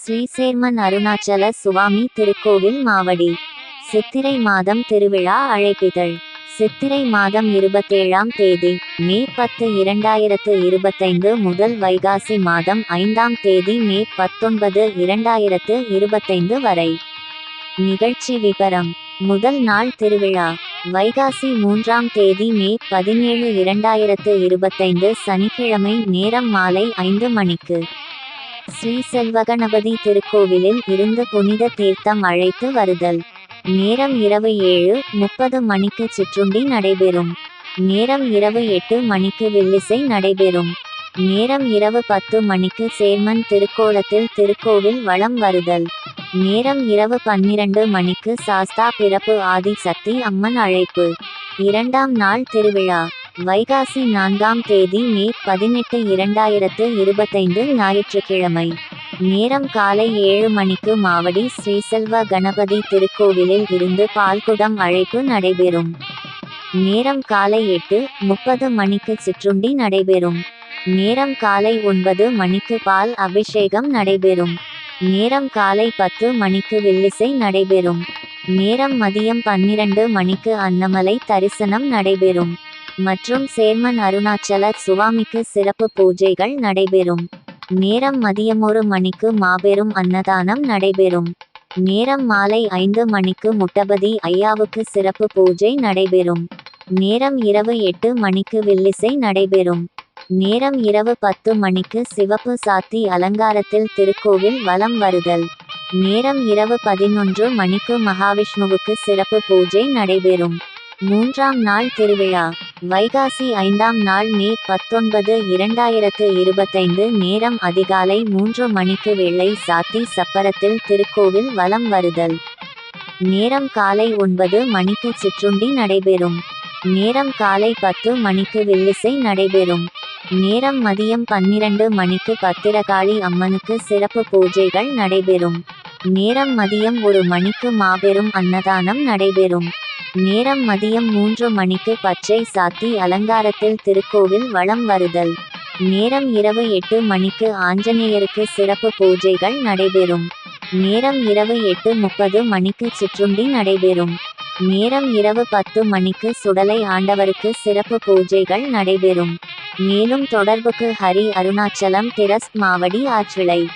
ஸ்ரீசேர்மன் அருணாச்சல சுவாமி திருக்கோவில் மாவடி. சித்திரை மாதம் திருவிழா அழைப்பிதழ். சித்திரை மாதம் இருபத்தேழாம் தேதி மே பத்து இரண்டாயிரத்து இருபத்தைந்து முதல் வைகாசி மாதம் ஐந்தாம் தேதி மே பத்தொன்பது இரண்டாயிரத்து இருபத்தைந்து வரை. நிகழ்ச்சி விபரம் முதல் நாள் திருவிழா வைகாசி மூன்றாம் தேதி மே பதினேழு இரண்டாயிரத்து இருபத்தைந்து சனிக்கிழமை நேரம் மாலை ஐந்து மணிக்கு. ஸ்ரீ செல்வகணபதி திருக்கோவிலில் இருந்து புனித தீர்த்தம் அழைத்து வருதல். நேரம் இரவு ஏழு முப்பது மணிக்கு சிற்றுண்டி நடைபெறும். நேரம் இரவு எட்டு மணிக்கு வில்லிசை நடைபெறும். நேரம் இரவு பத்து மணிக்கு சேர்மன் திருக்கோலத்தில் திருக்கோவில் வளம் வருதல். நேரம் இரவு பன்னிரண்டு மணிக்கு சாஸ்தா பிறப்பு ஆதி சக்தி அம்மன் அழைப்பு. இரண்டாம் நாள் திருவிழா. வைகாசி நான்காம் தேதி மே பதினெட்டு இரண்டாயிரத்து இருபத்தைந்து ஞாயிற்றுக்கிழமை. நேரம் காலை ஏழு மணிக்கு மாவடி ஸ்ரீசெல்வ கணபதி திருக்கோவிலில் இருந்து பால்குடம் அழைப்பு நடைபெறும். நேரம் காலை எட்டு முப்பது மணிக்கு சிற்றுண்டி நடைபெறும். நேரம் காலை ஒன்பது மணிக்கு பால் அபிஷேகம் நடைபெறும். நேரம் காலை பத்து மணிக்கு வில்லிசை நடைபெறும். நேரம் மதியம் பன்னிரண்டு மணிக்கு அன்னமலை தரிசனம் நடைபெறும். மற்றும் சேர்மன் அருணாச்சல சுவாமிக்கு சிறப்பு பூஜைகள் நடைபெறும். நேரம் மதியம் ஒரு மணிக்கு மாபெரும் அன்னதானம் நடைபெறும். நேரம் மாலை ஐந்து மணிக்கு முட்டபதி ஐயாவுக்கு சிறப்பு பூஜை நடைபெறும். நேரம் இரவு எட்டு மணிக்கு வில்லிசை நடைபெறும். நேரம் இரவு பத்து மணிக்கு சிவப்பு சாத்தி அலங்காரத்தில் திருக்கோவில் வலம் வருதல். நேரம் இரவு பதினொன்று மணிக்கு மகாவிஷ்ணுவுக்கு சிறப்பு பூஜை நடைபெறும். மூன்றாம் நாள் திருவிழா. வைகாசி ஐந்தாம் நாள் மே பத்தொன்பது இரண்டாயிரத்து இருபத்தைந்து நேரம் அதிகாலை மூன்று மணிக்கு வெள்ளை சாத்தி சப்பரத்தில் திருக்கோவில் வலம் வருதல். நேரம் காலை ஒன்பது மணிக்கு சிற்றுண்டி நடைபெறும். நேரம் காலை பத்து மணிக்கு வில்லிசை நடைபெறும். நேரம் மதியம் பன்னிரண்டு மணிக்கு பத்திரகாளி அம்மனுக்கு சிறப்பு பூஜைகள் நடைபெறும். நேரம் மதியம் ஒரு மணிக்கு மாபெரும் அன்னதானம் நடைபெறும். நேரம் மதியம் மூன்று மணிக்கு பச்சை சாத்தி அலங்காரத்தில் திருக்கோவில் வளம் வருதல். நேரம் இரவு எட்டு மணிக்கு ஆஞ்சநேயருக்கு சிறப்பு பூஜைகள் நடைபெறும். நேரம் இரவு எட்டு முப்பது மணிக்கு சிற்றுண்டி நடைபெறும். நேரம் இரவு பத்து மணிக்கு சுடலை ஆண்டவருக்கு சிறப்பு பூஜைகள் நடைபெறும். மேலும் தொடர்புக்கு ஹரி அருணாச்சலம் திரஸ்ட் மாவடி ஆற்றிலை.